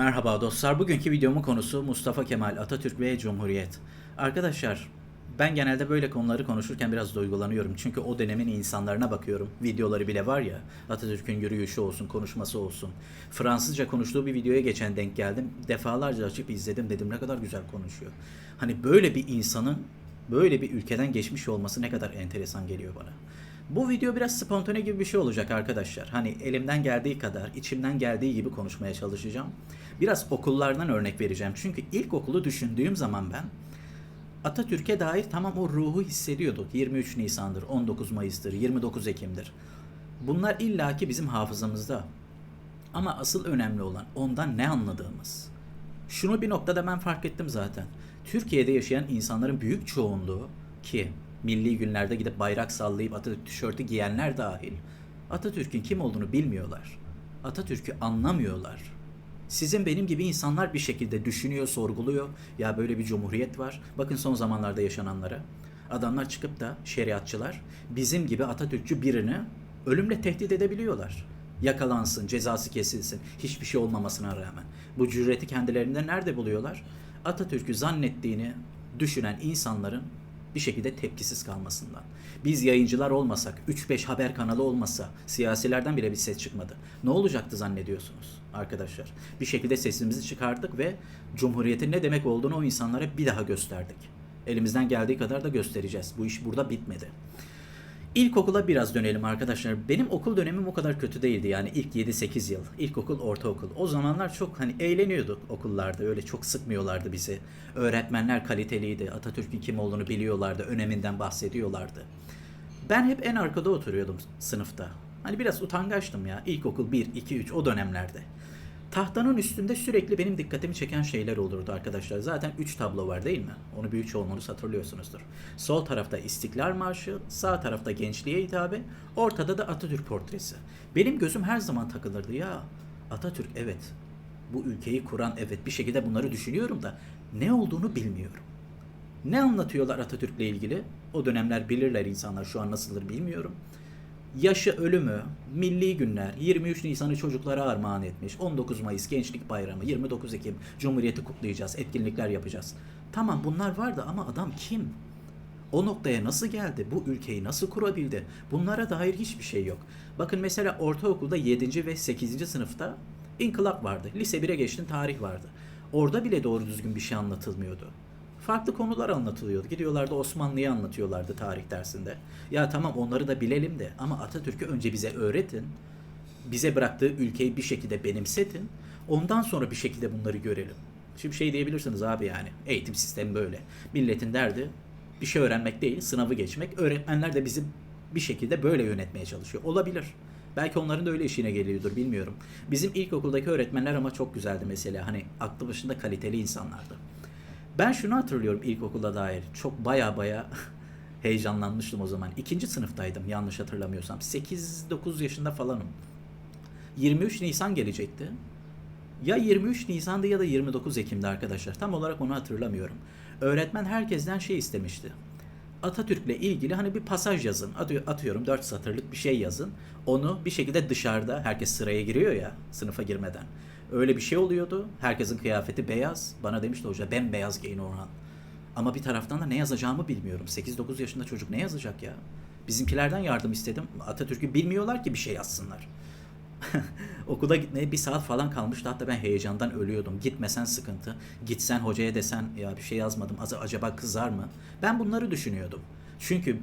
Merhaba dostlar. Bugünkü videomun konusu Mustafa Kemal Atatürk ve Cumhuriyet. Arkadaşlar ben genelde böyle konuları konuşurken biraz duygulanıyorum. Çünkü o dönemin insanlarına bakıyorum. Videoları bile var ya. Atatürk'ün yürüyüşü olsun, konuşması olsun. Fransızca konuştuğu bir videoya geçen denk geldim. Defalarca açıp izledim dedim ne kadar güzel konuşuyor. Hani böyle bir insanın böyle bir ülkeden geçmiş olması ne kadar enteresan geliyor bana. Bu video biraz spontane gibi bir şey olacak arkadaşlar. Hani elimden geldiği kadar, içimden geldiği gibi konuşmaya çalışacağım. Biraz okullardan örnek vereceğim. Çünkü ilkokulu düşündüğüm zaman ben Atatürk'e dair tamam o ruhu hissediyorduk. 23 Nisan'dır, 19 Mayıs'tır, 29 Ekim'dir. Bunlar illaki bizim hafızamızda. Ama asıl önemli olan ondan ne anladığımız. Şunu bir noktada ben fark ettim zaten. Türkiye'de yaşayan insanların büyük çoğunluğu ki milli günlerde gidip bayrak sallayıp Atatürk tişörtü giyenler dahil Atatürk'ün kim olduğunu bilmiyorlar. Atatürk'ü anlamıyorlar. Sizin benim gibi insanlar bir şekilde düşünüyor, sorguluyor. Ya böyle bir cumhuriyet var. Bakın son zamanlarda yaşananlara. Adamlar çıkıp da şeriatçılar bizim gibi Atatürkçü birini ölümle tehdit edebiliyorlar. Yakalansın, cezası kesilsin, hiçbir şey olmamasına rağmen. Bu cüreti kendilerinde nerede buluyorlar? Atatürk'ü zannettiğini düşünen insanların bir şekilde tepkisiz kalmasından. Biz yayıncılar olmasak, 3-5 haber kanalı olmasa, siyasilerden bile bir ses çıkmadı. Ne olacaktı zannediyorsunuz arkadaşlar? Bir şekilde sesimizi çıkardık ve Cumhuriyet'in ne demek olduğunu o insanlara bir daha gösterdik. Elimizden geldiği kadar da göstereceğiz. Bu iş burada bitmedi. İlkokula biraz dönelim arkadaşlar. Benim okul dönemim o kadar kötü değildi yani ilk 7-8 yıl. İlkokul, ortaokul. O zamanlar çok hani eğleniyorduk okullarda. Öyle çok sıkmıyorlardı bizi. Öğretmenler kaliteliydi. Atatürk'ün kim olduğunu biliyorlardı. Öneminden bahsediyorlardı. Ben hep en arkada oturuyordum sınıfta. Hani biraz utangaçtım ya. İlkokul 1, 2, 3 o dönemlerde. Tahtanın üstünde sürekli benim dikkatimi çeken şeyler olurdu arkadaşlar. Zaten 3 tablo var değil mi? Onu büyük çoğunluğunuz hatırlıyorsunuzdur. Sol tarafta İstiklal Marşı, sağ tarafta Gençliğe hitabe, ortada da Atatürk portresi. Benim gözüm her zaman takılırdı ya. Atatürk evet. Bu ülkeyi kuran evet bir şekilde bunları düşünüyorum da ne olduğunu bilmiyorum. Ne anlatıyorlar Atatürk'le ilgili? O dönemler bilirler insanlar şu an nasıldır bilmiyorum yaşı ölümü, milli günler, 23 Nisan'ı çocuklara armağan etmiş, 19 Mayıs Gençlik Bayramı, 29 Ekim Cumhuriyeti kutlayacağız, etkinlikler yapacağız. Tamam bunlar vardı ama adam kim? O noktaya nasıl geldi? Bu ülkeyi nasıl kurabildi? Bunlara dair hiçbir şey yok. Bakın mesela ortaokulda 7. ve 8. sınıfta inkılap vardı. Lise 1'e geçtin tarih vardı. Orada bile doğru düzgün bir şey anlatılmıyordu farklı konular anlatılıyordu. Gidiyorlardı Osmanlı'yı anlatıyorlardı tarih dersinde. Ya tamam onları da bilelim de ama Atatürk'ü önce bize öğretin. Bize bıraktığı ülkeyi bir şekilde benimsetin. Ondan sonra bir şekilde bunları görelim. Şimdi şey diyebilirsiniz abi yani eğitim sistemi böyle. Milletin derdi bir şey öğrenmek değil sınavı geçmek. Öğretmenler de bizi bir şekilde böyle yönetmeye çalışıyor. Olabilir. Belki onların da öyle işine geliyordur bilmiyorum. Bizim ilkokuldaki öğretmenler ama çok güzeldi mesela. Hani aklı başında kaliteli insanlardı. Ben şunu hatırlıyorum ilkokula dair. Çok baya baya heyecanlanmıştım o zaman. İkinci sınıftaydım yanlış hatırlamıyorsam. 8-9 yaşında falanım. 23 Nisan gelecekti. Ya 23 Nisan'dı ya da 29 Ekim'de arkadaşlar. Tam olarak onu hatırlamıyorum. Öğretmen herkesten şey istemişti. Atatürk'le ilgili hani bir pasaj yazın. Atıyorum 4 satırlık bir şey yazın. Onu bir şekilde dışarıda herkes sıraya giriyor ya sınıfa girmeden. Öyle bir şey oluyordu. Herkesin kıyafeti beyaz. Bana demişti hoca bembeyaz giyin Orhan. Ama bir taraftan da ne yazacağımı bilmiyorum. 8-9 yaşında çocuk ne yazacak ya? Bizimkilerden yardım istedim. Atatürk'ü bilmiyorlar ki bir şey yazsınlar. Okula gitmeye bir saat falan kalmıştı. Hatta ben heyecandan ölüyordum. Gitmesen sıkıntı. Gitsen hocaya desen ya bir şey yazmadım. Acaba kızar mı? Ben bunları düşünüyordum. Çünkü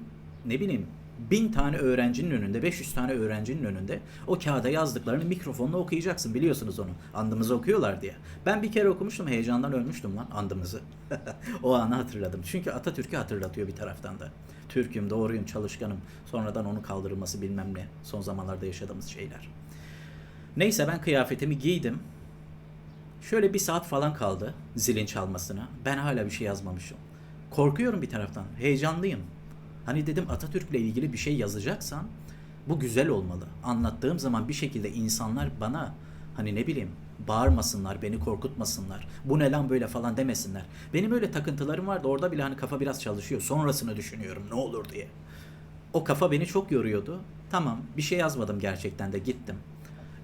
ne bileyim bin tane öğrencinin önünde, 500 tane öğrencinin önünde o kağıda yazdıklarını mikrofonla okuyacaksın. Biliyorsunuz onu. Andımızı okuyorlar diye. Ben bir kere okumuştum. Heyecandan ölmüştüm lan andımızı. o anı hatırladım. Çünkü Atatürk'ü hatırlatıyor bir taraftan da. Türk'üm, doğruyum, çalışkanım. Sonradan onu kaldırılması bilmem ne. Son zamanlarda yaşadığımız şeyler. Neyse ben kıyafetimi giydim. Şöyle bir saat falan kaldı zilin çalmasına. Ben hala bir şey yazmamışım. Korkuyorum bir taraftan. Heyecanlıyım. Hani dedim Atatürk'le ilgili bir şey yazacaksan bu güzel olmalı. Anlattığım zaman bir şekilde insanlar bana hani ne bileyim bağırmasınlar, beni korkutmasınlar. Bu ne lan böyle falan demesinler. Benim öyle takıntılarım vardı. Orada bile hani kafa biraz çalışıyor. Sonrasını düşünüyorum ne olur diye. O kafa beni çok yoruyordu. Tamam bir şey yazmadım gerçekten de gittim.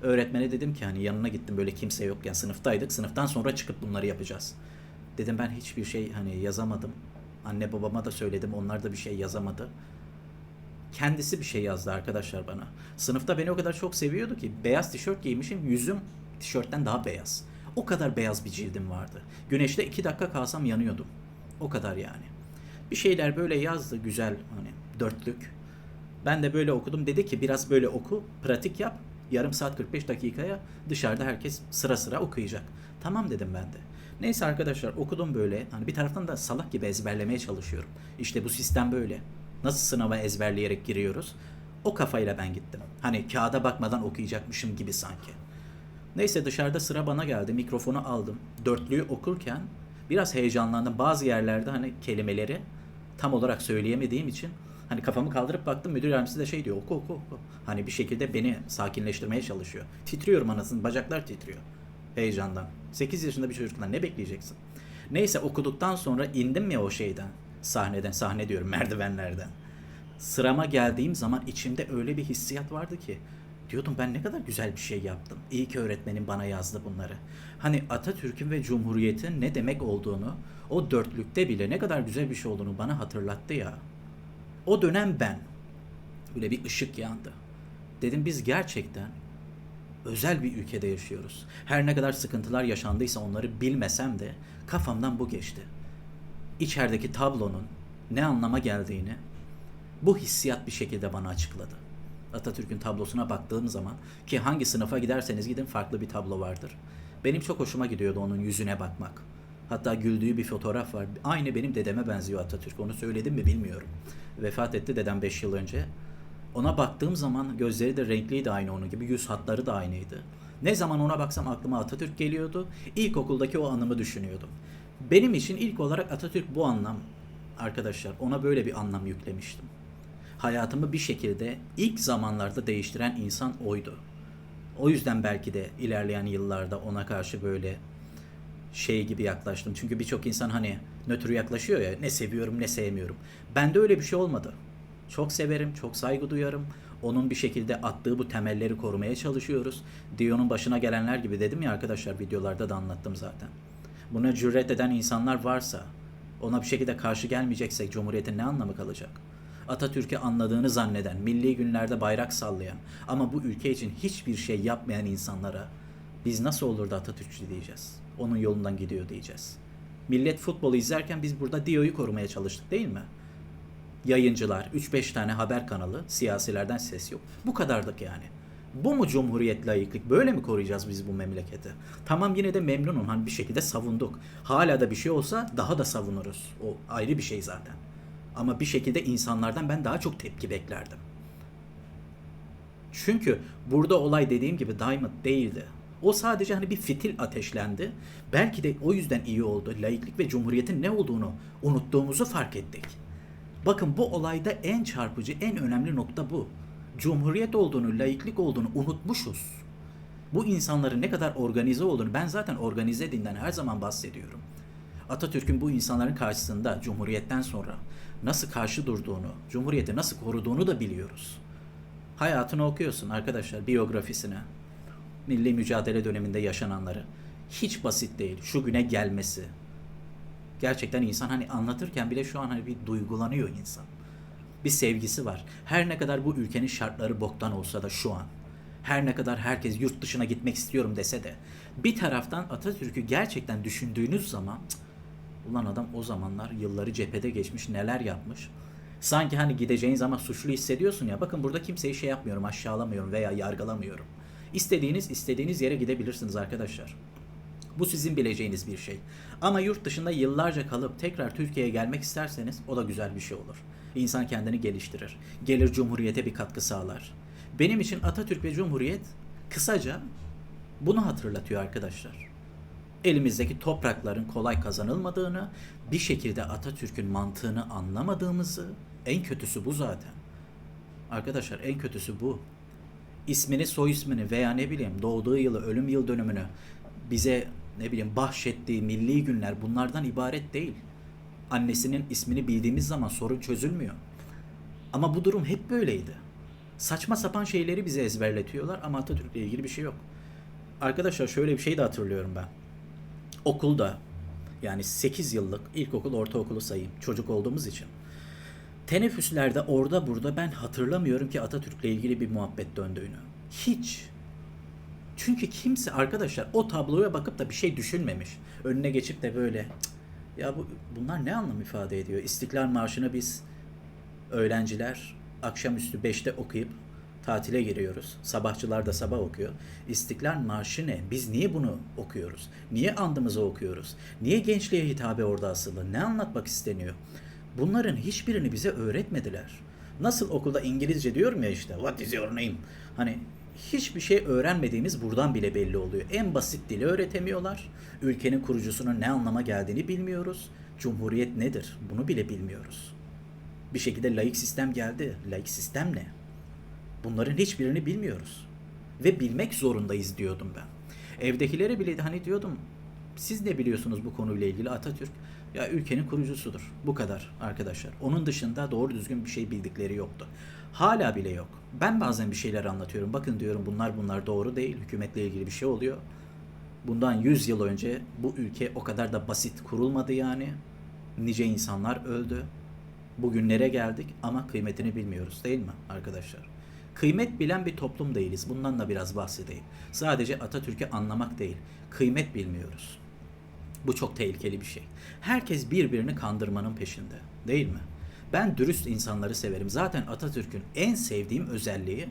Öğretmene dedim ki hani yanına gittim böyle kimse yokken sınıftaydık. Sınıftan sonra çıkıp bunları yapacağız. Dedim ben hiçbir şey hani yazamadım. Anne babama da söyledim onlar da bir şey yazamadı. Kendisi bir şey yazdı arkadaşlar bana. Sınıfta beni o kadar çok seviyordu ki beyaz tişört giymişim yüzüm tişörtten daha beyaz. O kadar beyaz bir cildim vardı. Güneşte iki dakika kalsam yanıyordum. O kadar yani. Bir şeyler böyle yazdı güzel hani dörtlük. Ben de böyle okudum. Dedi ki biraz böyle oku, pratik yap. Yarım saat 45 dakikaya dışarıda herkes sıra sıra okuyacak. Tamam dedim ben de. Neyse arkadaşlar okudum böyle. Hani bir taraftan da salak gibi ezberlemeye çalışıyorum. İşte bu sistem böyle. Nasıl sınava ezberleyerek giriyoruz? O kafayla ben gittim. Hani kağıda bakmadan okuyacakmışım gibi sanki. Neyse dışarıda sıra bana geldi. Mikrofonu aldım. Dörtlüyü okurken biraz heyecanlandım. Bazı yerlerde hani kelimeleri tam olarak söyleyemediğim için hani kafamı kaldırıp baktım müdür yardımcısı da şey diyor oku oku oku. Hani bir şekilde beni sakinleştirmeye çalışıyor. Titriyorum anasını bacaklar titriyor heyecandan. 8 yaşında bir çocuktan ne bekleyeceksin? Neyse okuduktan sonra indim ya o şeyden sahneden sahne diyorum merdivenlerden. Sırama geldiğim zaman içimde öyle bir hissiyat vardı ki diyordum ben ne kadar güzel bir şey yaptım. İyi ki öğretmenim bana yazdı bunları. Hani Atatürk'ün ve Cumhuriyet'in ne demek olduğunu o dörtlükte bile ne kadar güzel bir şey olduğunu bana hatırlattı ya. O dönem ben böyle bir ışık yandı. Dedim biz gerçekten özel bir ülkede yaşıyoruz. Her ne kadar sıkıntılar yaşandıysa onları bilmesem de kafamdan bu geçti. İçerideki tablonun ne anlama geldiğini bu hissiyat bir şekilde bana açıkladı. Atatürk'ün tablosuna baktığım zaman ki hangi sınıfa giderseniz gidin farklı bir tablo vardır. Benim çok hoşuma gidiyordu onun yüzüne bakmak. Hatta güldüğü bir fotoğraf var. Aynı benim dedeme benziyor Atatürk. Onu söyledim mi bilmiyorum. Vefat etti dedem 5 yıl önce. Ona baktığım zaman gözleri de renkliydi aynı onun gibi. Yüz hatları da aynıydı. Ne zaman ona baksam aklıma Atatürk geliyordu. İlkokuldaki o anımı düşünüyordum. Benim için ilk olarak Atatürk bu anlam arkadaşlar. Ona böyle bir anlam yüklemiştim. Hayatımı bir şekilde ilk zamanlarda değiştiren insan oydu. O yüzden belki de ilerleyen yıllarda ona karşı böyle şey gibi yaklaştım. Çünkü birçok insan hani nötr yaklaşıyor ya ne seviyorum ne sevmiyorum. Bende öyle bir şey olmadı. Çok severim, çok saygı duyarım. Onun bir şekilde attığı bu temelleri korumaya çalışıyoruz. Dion'un başına gelenler gibi dedim ya arkadaşlar videolarda da anlattım zaten. Buna cüret eden insanlar varsa ona bir şekilde karşı gelmeyeceksek Cumhuriyet'in ne anlamı kalacak? Atatürk'ü anladığını zanneden, milli günlerde bayrak sallayan ama bu ülke için hiçbir şey yapmayan insanlara biz nasıl olur da Atatürkçü diyeceğiz? Onun yolundan gidiyor diyeceğiz. Millet futbolu izlerken biz burada Dio'yu korumaya çalıştık değil mi? Yayıncılar, 3-5 tane haber kanalı, siyasilerden ses yok. Bu kadardık yani. Bu mu cumhuriyet layıklık? Böyle mi koruyacağız biz bu memleketi? Tamam yine de memnunum. Hani bir şekilde savunduk. Hala da bir şey olsa daha da savunuruz. O ayrı bir şey zaten. Ama bir şekilde insanlardan ben daha çok tepki beklerdim. Çünkü burada olay dediğim gibi Diamond değildi. O sadece hani bir fitil ateşlendi. Belki de o yüzden iyi oldu. Laiklik ve cumhuriyetin ne olduğunu unuttuğumuzu fark ettik. Bakın bu olayda en çarpıcı, en önemli nokta bu. Cumhuriyet olduğunu, laiklik olduğunu unutmuşuz. Bu insanların ne kadar organize olduğunu ben zaten organize dinden her zaman bahsediyorum. Atatürk'ün bu insanların karşısında Cumhuriyet'ten sonra nasıl karşı durduğunu, Cumhuriyeti nasıl koruduğunu da biliyoruz. Hayatını okuyorsun arkadaşlar, biyografisine. Milli mücadele döneminde yaşananları. Hiç basit değil. Şu güne gelmesi. Gerçekten insan hani anlatırken bile şu an hani bir duygulanıyor insan. Bir sevgisi var. Her ne kadar bu ülkenin şartları boktan olsa da şu an. Her ne kadar herkes yurt dışına gitmek istiyorum dese de bir taraftan Atatürk'ü gerçekten düşündüğünüz zaman ulan adam o zamanlar yılları cephede geçmiş neler yapmış. Sanki hani gideceğin zaman suçlu hissediyorsun ya bakın burada kimseyi şey yapmıyorum aşağılamıyorum veya yargılamıyorum. İstediğiniz istediğiniz yere gidebilirsiniz arkadaşlar. Bu sizin bileceğiniz bir şey. Ama yurt dışında yıllarca kalıp tekrar Türkiye'ye gelmek isterseniz o da güzel bir şey olur. İnsan kendini geliştirir. Gelir Cumhuriyete bir katkı sağlar. Benim için Atatürk ve Cumhuriyet kısaca bunu hatırlatıyor arkadaşlar. Elimizdeki toprakların kolay kazanılmadığını, bir şekilde Atatürk'ün mantığını anlamadığımızı, en kötüsü bu zaten. Arkadaşlar en kötüsü bu. İsmini, soy ismini veya ne bileyim doğduğu yılı, ölüm yıl dönümünü bize ne bileyim bahşettiği milli günler bunlardan ibaret değil. Annesinin ismini bildiğimiz zaman sorun çözülmüyor. Ama bu durum hep böyleydi. Saçma sapan şeyleri bize ezberletiyorlar ama Atatürk'le ilgili bir şey yok. Arkadaşlar şöyle bir şey de hatırlıyorum ben. Okulda yani 8 yıllık ilkokul ortaokulu sayayım çocuk olduğumuz için. Teneffüslerde orada burada ben hatırlamıyorum ki Atatürk'le ilgili bir muhabbet döndüğünü. Hiç. Çünkü kimse arkadaşlar o tabloya bakıp da bir şey düşünmemiş. Önüne geçip de böyle "Cık, ya bu bunlar ne anlam ifade ediyor? İstiklal Marşı'nı biz öğrenciler akşamüstü 5'te okuyup tatile giriyoruz. Sabahçılar da sabah okuyor. İstiklal Marşı ne? Biz niye bunu okuyoruz? Niye andımızı okuyoruz? Niye gençliğe hitabe orada asılı? Ne anlatmak isteniyor? Bunların hiçbirini bize öğretmediler. Nasıl okulda İngilizce diyorum ya işte what is your name? Hani hiçbir şey öğrenmediğimiz buradan bile belli oluyor. En basit dili öğretemiyorlar. Ülkenin kurucusunun ne anlama geldiğini bilmiyoruz. Cumhuriyet nedir? Bunu bile bilmiyoruz. Bir şekilde laik sistem geldi. Laik sistem ne? Bunların hiçbirini bilmiyoruz. Ve bilmek zorundayız diyordum ben. Evdekilere bile hani diyordum siz ne biliyorsunuz bu konuyla ilgili Atatürk? Ya ülkenin kurucusudur. Bu kadar arkadaşlar. Onun dışında doğru düzgün bir şey bildikleri yoktu. Hala bile yok. Ben bazen bir şeyler anlatıyorum. Bakın diyorum bunlar bunlar doğru değil. Hükümetle ilgili bir şey oluyor. Bundan 100 yıl önce bu ülke o kadar da basit kurulmadı yani. Nice insanlar öldü. Bugünlere geldik ama kıymetini bilmiyoruz değil mi arkadaşlar? Kıymet bilen bir toplum değiliz. Bundan da biraz bahsedeyim. Sadece Atatürk'ü anlamak değil, kıymet bilmiyoruz. Bu çok tehlikeli bir şey. Herkes birbirini kandırmanın peşinde, değil mi? Ben dürüst insanları severim. Zaten Atatürk'ün en sevdiğim özelliği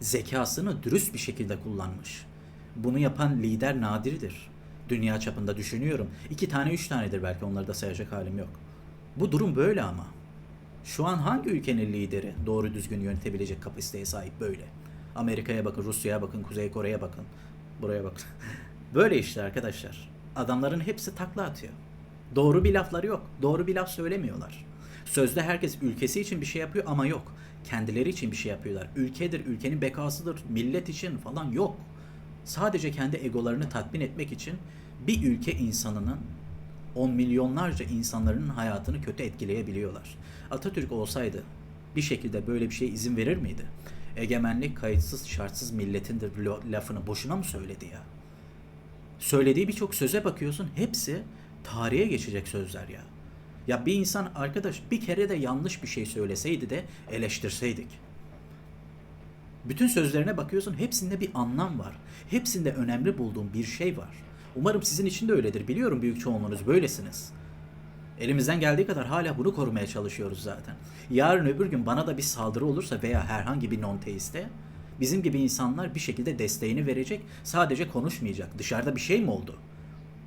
zekasını dürüst bir şekilde kullanmış. Bunu yapan lider nadirdir. Dünya çapında düşünüyorum. İki tane, üç tanedir belki onları da sayacak halim yok. Bu durum böyle ama. Şu an hangi ülkenin lideri doğru düzgün yönetebilecek kapasiteye sahip böyle? Amerika'ya bakın, Rusya'ya bakın, Kuzey Kore'ye bakın. Buraya bakın. böyle işte arkadaşlar. Adamların hepsi takla atıyor. Doğru bir lafları yok. Doğru bir laf söylemiyorlar. Sözde herkes ülkesi için bir şey yapıyor ama yok. Kendileri için bir şey yapıyorlar. Ülkedir, ülkenin bekasıdır, millet için falan yok. Sadece kendi egolarını tatmin etmek için bir ülke insanının on milyonlarca insanların hayatını kötü etkileyebiliyorlar. Atatürk olsaydı bir şekilde böyle bir şeye izin verir miydi? Egemenlik kayıtsız şartsız milletindir lafını boşuna mı söyledi ya? Söylediği birçok söze bakıyorsun hepsi tarihe geçecek sözler ya. Ya bir insan arkadaş bir kere de yanlış bir şey söyleseydi de eleştirseydik. Bütün sözlerine bakıyorsun hepsinde bir anlam var. Hepsinde önemli bulduğum bir şey var. Umarım sizin için de öyledir. Biliyorum büyük çoğunluğunuz böylesiniz. Elimizden geldiği kadar hala bunu korumaya çalışıyoruz zaten. Yarın öbür gün bana da bir saldırı olursa veya herhangi bir non-teiste bizim gibi insanlar bir şekilde desteğini verecek. Sadece konuşmayacak. Dışarıda bir şey mi oldu?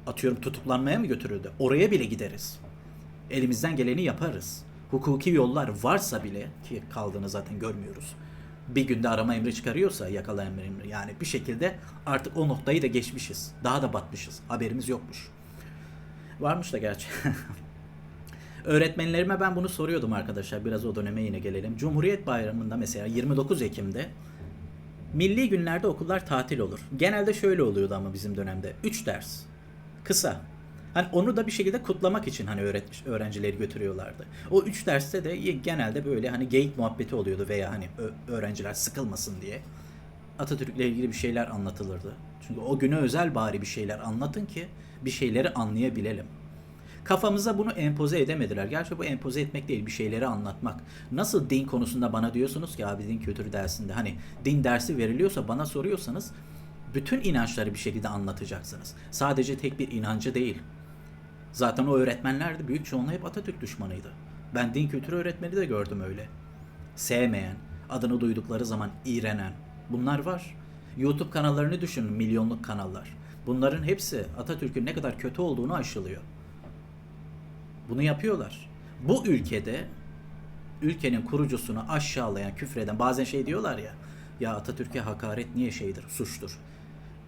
Atıyorum tutuklanmaya mı götürüldü? Oraya bile gideriz. Elimizden geleni yaparız. Hukuki yollar varsa bile ki kaldığını zaten görmüyoruz. Bir günde arama emri çıkarıyorsa yakalayan emri yani bir şekilde artık o noktayı da geçmişiz. Daha da batmışız. Haberimiz yokmuş. Varmış da gerçi. Öğretmenlerime ben bunu soruyordum arkadaşlar. Biraz o döneme yine gelelim. Cumhuriyet Bayramı'nda mesela 29 Ekim'de milli günlerde okullar tatil olur. Genelde şöyle oluyordu ama bizim dönemde. 3 ders. Kısa. Hani onu da bir şekilde kutlamak için hani öğretmiş öğrencileri götürüyorlardı. O 3 derste de genelde böyle hani geyik muhabbeti oluyordu veya hani öğrenciler sıkılmasın diye. Atatürk'le ilgili bir şeyler anlatılırdı. Çünkü o güne özel bari bir şeyler anlatın ki bir şeyleri anlayabilelim. Kafamıza bunu empoze edemediler. Gerçi bu empoze etmek değil, bir şeyleri anlatmak. Nasıl din konusunda bana diyorsunuz ki abi din kültürü dersinde hani din dersi veriliyorsa bana soruyorsanız bütün inançları bir şekilde anlatacaksınız. Sadece tek bir inancı değil. Zaten o öğretmenler de büyük çoğunluğu hep Atatürk düşmanıydı. Ben din kültürü öğretmeni de gördüm öyle. Sevmeyen, adını duydukları zaman iğrenen. Bunlar var. YouTube kanallarını düşünün, milyonluk kanallar. Bunların hepsi Atatürk'ün ne kadar kötü olduğunu aşılıyor. Bunu yapıyorlar. Bu ülkede ülkenin kurucusunu aşağılayan, küfreden bazen şey diyorlar ya. Ya Atatürk'e hakaret niye şeydir, suçtur.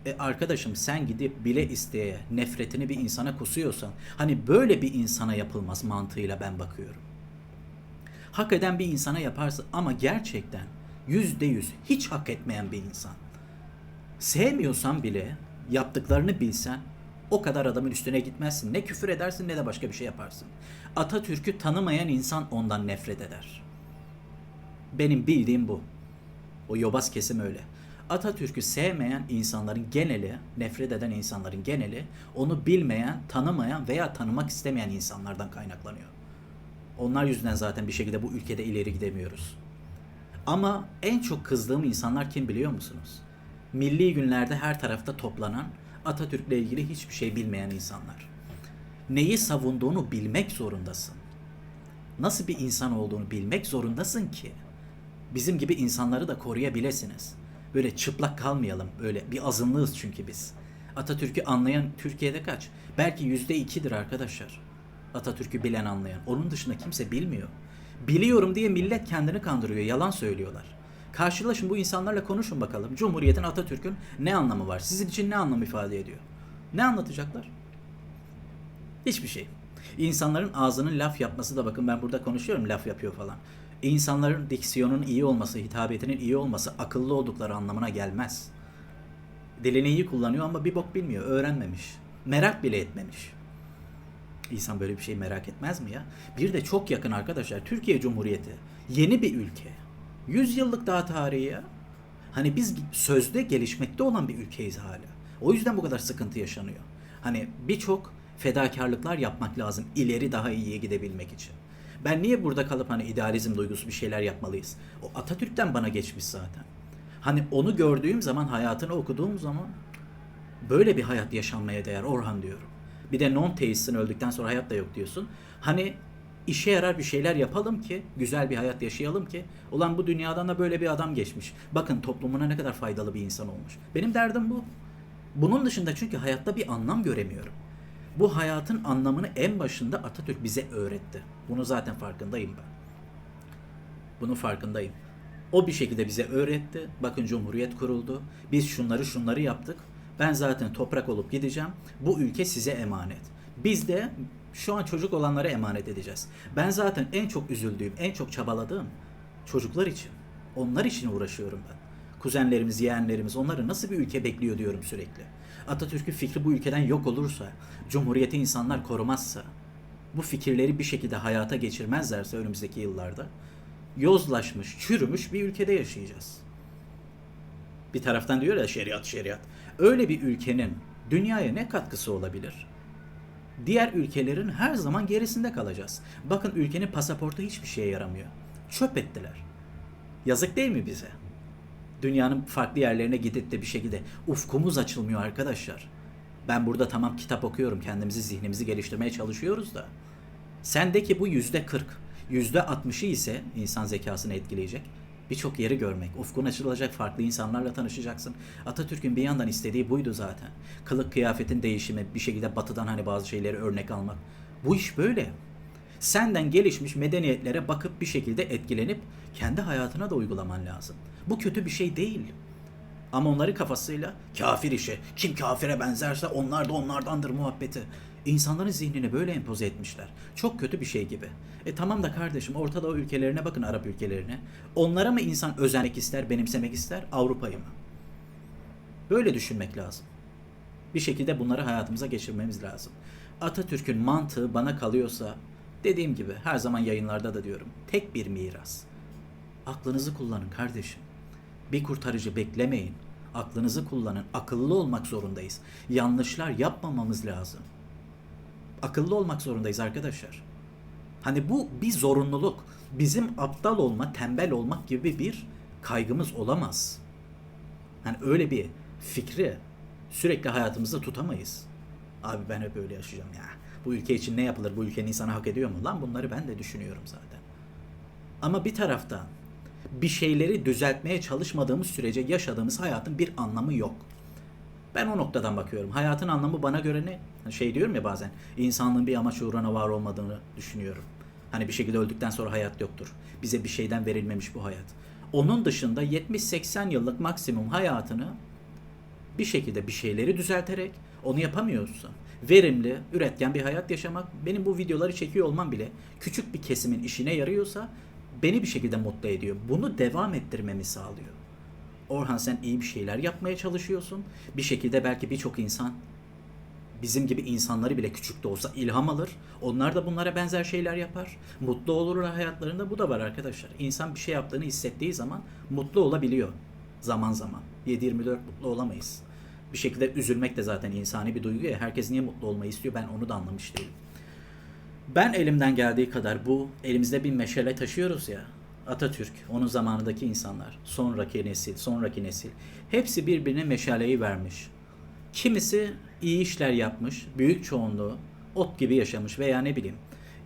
E arkadaşım sen gidip bile isteye nefretini bir insana kusuyorsan hani böyle bir insana yapılmaz mantığıyla ben bakıyorum. Hak eden bir insana yaparsın ama gerçekten yüzde yüz hiç hak etmeyen bir insan. Sevmiyorsan bile yaptıklarını bilsen o kadar adamın üstüne gitmezsin. Ne küfür edersin ne de başka bir şey yaparsın. Atatürk'ü tanımayan insan ondan nefret eder. Benim bildiğim bu. O yobaz kesim öyle. Atatürk'ü sevmeyen insanların geneli, nefret eden insanların geneli onu bilmeyen, tanımayan veya tanımak istemeyen insanlardan kaynaklanıyor. Onlar yüzünden zaten bir şekilde bu ülkede ileri gidemiyoruz. Ama en çok kızdığım insanlar kim biliyor musunuz? Milli günlerde her tarafta toplanan Atatürk'le ilgili hiçbir şey bilmeyen insanlar. Neyi savunduğunu bilmek zorundasın. Nasıl bir insan olduğunu bilmek zorundasın ki bizim gibi insanları da koruyabilesiniz. Böyle çıplak kalmayalım. Böyle bir azınlığız çünkü biz. Atatürk'ü anlayan Türkiye'de kaç? Belki yüzde ikidir arkadaşlar. Atatürk'ü bilen anlayan. Onun dışında kimse bilmiyor. Biliyorum diye millet kendini kandırıyor. Yalan söylüyorlar. Karşılaşın bu insanlarla konuşun bakalım. Cumhuriyetin Atatürk'ün ne anlamı var? Sizin için ne anlam ifade ediyor? Ne anlatacaklar? Hiçbir şey. İnsanların ağzının laf yapması da bakın ben burada konuşuyorum laf yapıyor falan. İnsanların diksiyonun iyi olması, hitabetinin iyi olması akıllı oldukları anlamına gelmez. Dilini iyi kullanıyor ama bir bok bilmiyor, öğrenmemiş. Merak bile etmemiş. İnsan böyle bir şey merak etmez mi ya? Bir de çok yakın arkadaşlar Türkiye Cumhuriyeti yeni bir ülke. 100 yıllık daha tarihi ya. Hani biz sözde gelişmekte olan bir ülkeyiz hala. O yüzden bu kadar sıkıntı yaşanıyor. Hani birçok fedakarlıklar yapmak lazım ileri daha iyiye gidebilmek için. Ben niye burada kalıp hani idealizm duygusu bir şeyler yapmalıyız? O Atatürk'ten bana geçmiş zaten. Hani onu gördüğüm zaman, hayatını okuduğum zaman böyle bir hayat yaşanmaya değer Orhan diyorum. Bir de non-teistsin öldükten sonra hayat da yok diyorsun. Hani işe yarar bir şeyler yapalım ki, güzel bir hayat yaşayalım ki, ulan bu dünyadan da böyle bir adam geçmiş. Bakın toplumuna ne kadar faydalı bir insan olmuş. Benim derdim bu. Bunun dışında çünkü hayatta bir anlam göremiyorum. Bu hayatın anlamını en başında Atatürk bize öğretti. Bunu zaten farkındayım ben. Bunun farkındayım. O bir şekilde bize öğretti. Bakın Cumhuriyet kuruldu. Biz şunları şunları yaptık. Ben zaten toprak olup gideceğim. Bu ülke size emanet. Biz de şu an çocuk olanlara emanet edeceğiz. Ben zaten en çok üzüldüğüm, en çok çabaladığım çocuklar için. Onlar için uğraşıyorum ben. Kuzenlerimiz, yeğenlerimiz onları nasıl bir ülke bekliyor diyorum sürekli. Atatürk'ün fikri bu ülkeden yok olursa, Cumhuriyeti insanlar korumazsa, bu fikirleri bir şekilde hayata geçirmezlerse önümüzdeki yıllarda yozlaşmış, çürümüş bir ülkede yaşayacağız. Bir taraftan diyor ya şeriat şeriat. Öyle bir ülkenin dünyaya ne katkısı olabilir? Diğer ülkelerin her zaman gerisinde kalacağız. Bakın ülkenin pasaportu hiçbir şeye yaramıyor. Çöp ettiler. Yazık değil mi bize? Dünyanın farklı yerlerine gidip de bir şekilde ufkumuz açılmıyor arkadaşlar. Ben burada tamam kitap okuyorum, kendimizi zihnimizi geliştirmeye çalışıyoruz da. Sendeki bu yüzde kırk, yüzde altmışı ise insan zekasını etkileyecek. Birçok yeri görmek, ufkun açılacak, farklı insanlarla tanışacaksın. Atatürk'ün bir yandan istediği buydu zaten. Kılık kıyafetin değişimi, bir şekilde batıdan hani bazı şeyleri örnek almak. Bu iş böyle. Senden gelişmiş medeniyetlere bakıp bir şekilde etkilenip kendi hayatına da uygulaman lazım. Bu kötü bir şey değil. Ama onların kafasıyla kafir işi, kim kafire benzerse onlar da onlardandır muhabbeti. İnsanların zihnini böyle empoze etmişler. Çok kötü bir şey gibi. E tamam da kardeşim Orta Doğu ülkelerine bakın Arap ülkelerine. Onlara mı insan özenmek ister, benimsemek ister, Avrupa'yı mı? Böyle düşünmek lazım. Bir şekilde bunları hayatımıza geçirmemiz lazım. Atatürk'ün mantığı bana kalıyorsa dediğim gibi her zaman yayınlarda da diyorum. Tek bir miras. Aklınızı kullanın kardeşim. Bir kurtarıcı beklemeyin. Aklınızı kullanın. Akıllı olmak zorundayız. Yanlışlar yapmamamız lazım. Akıllı olmak zorundayız arkadaşlar. Hani bu bir zorunluluk. Bizim aptal olma, tembel olmak gibi bir kaygımız olamaz. Hani öyle bir fikri sürekli hayatımızda tutamayız. Abi ben hep öyle yaşayacağım ya. Bu ülke için ne yapılır? Bu ülkenin insanı hak ediyor mu? Lan bunları ben de düşünüyorum zaten. Ama bir taraftan bir şeyleri düzeltmeye çalışmadığımız sürece yaşadığımız hayatın bir anlamı yok. Ben o noktadan bakıyorum. Hayatın anlamı bana göre ne? Şey diyorum ya bazen, insanlığın bir amaç uğruna var olmadığını düşünüyorum. Hani bir şekilde öldükten sonra hayat yoktur. Bize bir şeyden verilmemiş bu hayat. Onun dışında 70-80 yıllık maksimum hayatını bir şekilde bir şeyleri düzelterek onu yapamıyorsan verimli, üretken bir hayat yaşamak benim bu videoları çekiyor olmam bile küçük bir kesimin işine yarıyorsa beni bir şekilde mutlu ediyor. Bunu devam ettirmemi sağlıyor. Orhan sen iyi bir şeyler yapmaya çalışıyorsun. Bir şekilde belki birçok insan bizim gibi insanları bile küçük de olsa ilham alır. Onlar da bunlara benzer şeyler yapar. Mutlu olurlar hayatlarında. Bu da var arkadaşlar. İnsan bir şey yaptığını hissettiği zaman mutlu olabiliyor. Zaman zaman. 7-24 mutlu olamayız. Bir şekilde üzülmek de zaten insani bir duygu ya. Herkes niye mutlu olmayı istiyor ben onu da anlamış değilim. Ben elimden geldiği kadar bu elimizde bir meşale taşıyoruz ya. Atatürk, onun zamanındaki insanlar, sonraki nesil, sonraki nesil hepsi birbirine meşaleyi vermiş. Kimisi iyi işler yapmış, büyük çoğunluğu ot gibi yaşamış veya ne bileyim.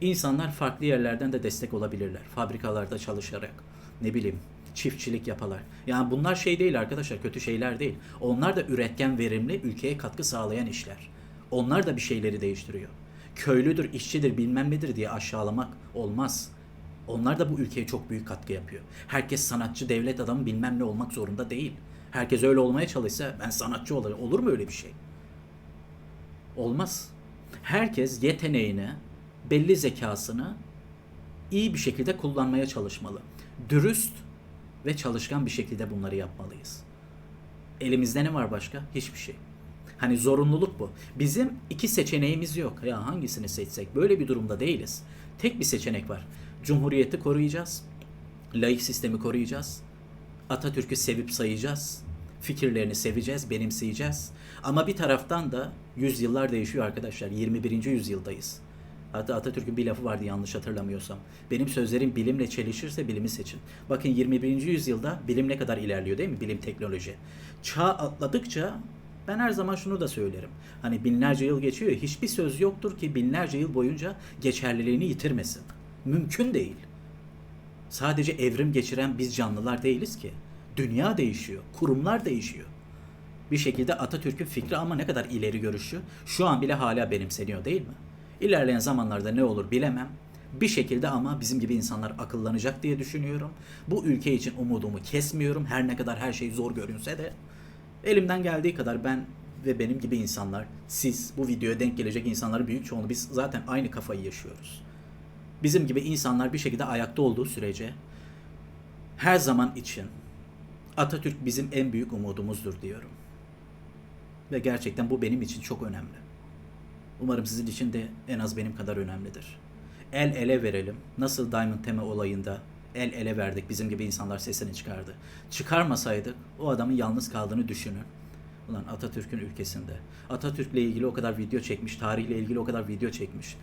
İnsanlar farklı yerlerden de destek olabilirler. Fabrikalarda çalışarak, ne bileyim, çiftçilik yapalar. Yani bunlar şey değil arkadaşlar, kötü şeyler değil. Onlar da üretken, verimli, ülkeye katkı sağlayan işler. Onlar da bir şeyleri değiştiriyor. Köylüdür, işçidir, bilmem nedir diye aşağılamak olmaz. Onlar da bu ülkeye çok büyük katkı yapıyor. Herkes sanatçı, devlet adamı bilmem ne olmak zorunda değil. Herkes öyle olmaya çalışsa ben sanatçı olayım. Olur mu öyle bir şey? Olmaz. Herkes yeteneğini, belli zekasını iyi bir şekilde kullanmaya çalışmalı. Dürüst ve çalışkan bir şekilde bunları yapmalıyız. Elimizde ne var başka? Hiçbir şey. Hani zorunluluk bu. Bizim iki seçeneğimiz yok. Ya hangisini seçsek? Böyle bir durumda değiliz. Tek bir seçenek var. Cumhuriyeti koruyacağız. Laik sistemi koruyacağız. Atatürk'ü sevip sayacağız. Fikirlerini seveceğiz, benimseyeceğiz. Ama bir taraftan da yüzyıllar değişiyor arkadaşlar. 21. yüzyıldayız. Hatta Atatürk'ün bir lafı vardı yanlış hatırlamıyorsam. Benim sözlerim bilimle çelişirse bilimi seçin. Bakın 21. yüzyılda bilim ne kadar ilerliyor değil mi? Bilim, teknoloji. Çağ atladıkça ben her zaman şunu da söylerim. Hani binlerce yıl geçiyor hiçbir söz yoktur ki binlerce yıl boyunca geçerliliğini yitirmesin. Mümkün değil. Sadece evrim geçiren biz canlılar değiliz ki. Dünya değişiyor, kurumlar değişiyor. Bir şekilde Atatürk'ün fikri ama ne kadar ileri görüşü şu an bile hala benimseniyor değil mi? İlerleyen zamanlarda ne olur bilemem. Bir şekilde ama bizim gibi insanlar akıllanacak diye düşünüyorum. Bu ülke için umudumu kesmiyorum. Her ne kadar her şey zor görünse de elimden geldiği kadar ben ve benim gibi insanlar, siz bu videoya denk gelecek insanların büyük çoğunluğu biz zaten aynı kafayı yaşıyoruz. Bizim gibi insanlar bir şekilde ayakta olduğu sürece her zaman için Atatürk bizim en büyük umudumuzdur diyorum. Ve gerçekten bu benim için çok önemli. Umarım sizin için de en az benim kadar önemlidir. El ele verelim. Nasıl Diamond Tema olayında el ele verdik bizim gibi insanlar sesini çıkardı. Çıkarmasaydık o adamın yalnız kaldığını düşünün. Ulan Atatürk'ün ülkesinde. Atatürk'le ilgili o kadar video çekmiş, tarihle ilgili o kadar video çekmiş.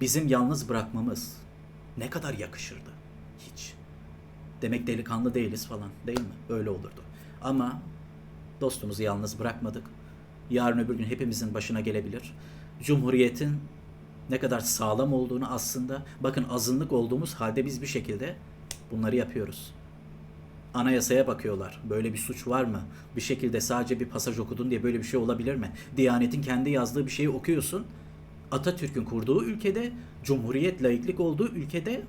Bizim yalnız bırakmamız ne kadar yakışırdı? Hiç. Demek delikanlı değiliz falan değil mi? Öyle olurdu. Ama dostumuzu yalnız bırakmadık. Yarın öbür gün hepimizin başına gelebilir. Cumhuriyetin ne kadar sağlam olduğunu aslında bakın azınlık olduğumuz halde biz bir şekilde bunları yapıyoruz. Anayasaya bakıyorlar. Böyle bir suç var mı? Bir şekilde sadece bir pasaj okudun diye böyle bir şey olabilir mi? Diyanet'in kendi yazdığı bir şeyi okuyorsun. Atatürk'ün kurduğu ülkede, cumhuriyet, laiklik olduğu ülkede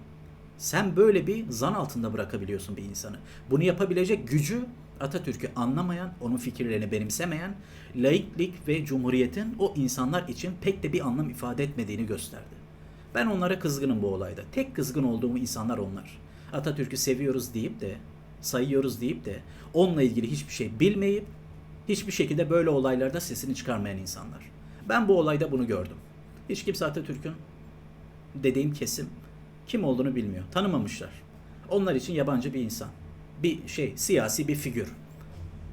sen böyle bir zan altında bırakabiliyorsun bir insanı. Bunu yapabilecek gücü Atatürk'ü anlamayan, onun fikirlerini benimsemeyen, laiklik ve cumhuriyetin o insanlar için pek de bir anlam ifade etmediğini gösterdi. Ben onlara kızgınım bu olayda. Tek kızgın olduğum insanlar onlar. Atatürk'ü seviyoruz deyip de, sayıyoruz deyip de onunla ilgili hiçbir şey bilmeyip hiçbir şekilde böyle olaylarda sesini çıkarmayan insanlar. Ben bu olayda bunu gördüm. Hiç kimse Atatürk'ün dediğim kesim kim olduğunu bilmiyor. Tanımamışlar. Onlar için yabancı bir insan. Bir şey, siyasi bir figür.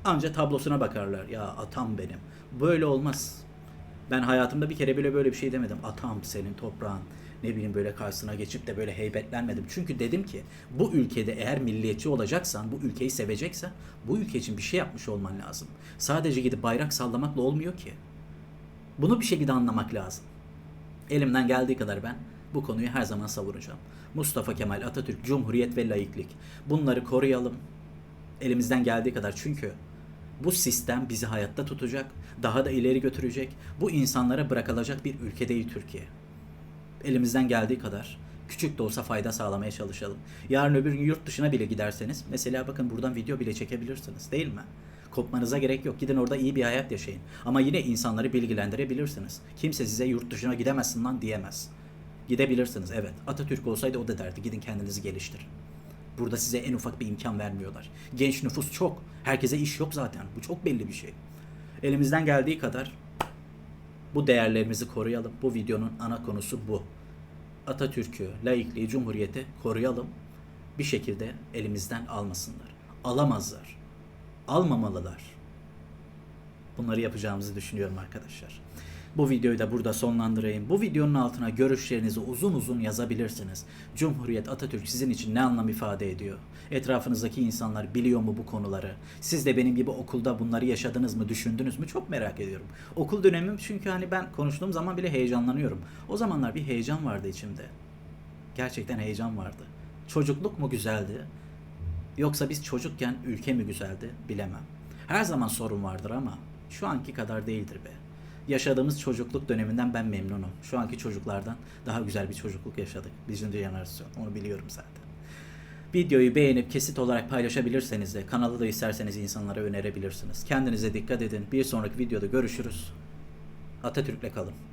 Anca tablosuna bakarlar. Ya atam benim. Böyle olmaz. Ben hayatımda bir kere bile böyle bir şey demedim. Atam senin toprağın. Ne bileyim böyle karşısına geçip de böyle heybetlenmedim. Çünkü dedim ki bu ülkede eğer milliyetçi olacaksan, bu ülkeyi seveceksen bu ülke için bir şey yapmış olman lazım. Sadece gidip bayrak sallamakla olmuyor ki. Bunu bir şekilde anlamak lazım. Elimden geldiği kadar ben bu konuyu her zaman savunacağım. Mustafa Kemal Atatürk, Cumhuriyet ve laiklik. Bunları koruyalım. Elimizden geldiği kadar çünkü bu sistem bizi hayatta tutacak, daha da ileri götürecek. Bu insanlara bırakılacak bir ülke değil Türkiye. Elimizden geldiği kadar küçük de olsa fayda sağlamaya çalışalım. Yarın öbür gün yurt dışına bile giderseniz mesela bakın buradan video bile çekebilirsiniz değil mi? Kopmanıza gerek yok. Gidin orada iyi bir hayat yaşayın. Ama yine insanları bilgilendirebilirsiniz. Kimse size yurt dışına gidemezsin lan diyemez. Gidebilirsiniz evet. Atatürk olsaydı o da derdi gidin kendinizi geliştirin. Burada size en ufak bir imkan vermiyorlar. Genç nüfus çok. Herkese iş yok zaten. Bu çok belli bir şey. Elimizden geldiği kadar Bu değerlerimizi koruyalım. Bu videonun ana konusu bu. Atatürk'ü, laikliği, cumhuriyeti koruyalım. Bir şekilde elimizden almasınlar. Alamazlar. Almamalılar. Bunları yapacağımızı düşünüyorum arkadaşlar. Bu videoyu da burada sonlandırayım. Bu videonun altına görüşlerinizi uzun uzun yazabilirsiniz. Cumhuriyet Atatürk sizin için ne anlam ifade ediyor? Etrafınızdaki insanlar biliyor mu bu konuları? Siz de benim gibi okulda bunları yaşadınız mı, düşündünüz mü? Çok merak ediyorum. Okul dönemim çünkü hani ben konuştuğum zaman bile heyecanlanıyorum. O zamanlar bir heyecan vardı içimde. Gerçekten heyecan vardı. Çocukluk mu güzeldi? Yoksa biz çocukken ülke mi güzeldi bilemem. Her zaman sorun vardır ama şu anki kadar değildir be. Yaşadığımız çocukluk döneminden ben memnunum. Şu anki çocuklardan daha güzel bir çocukluk yaşadık. Bizim jenerasyon. Onu biliyorum zaten. Videoyu beğenip kesit olarak paylaşabilirseniz de kanalı da isterseniz insanlara önerebilirsiniz. Kendinize dikkat edin. Bir sonraki videoda görüşürüz. Atatürk'le kalın.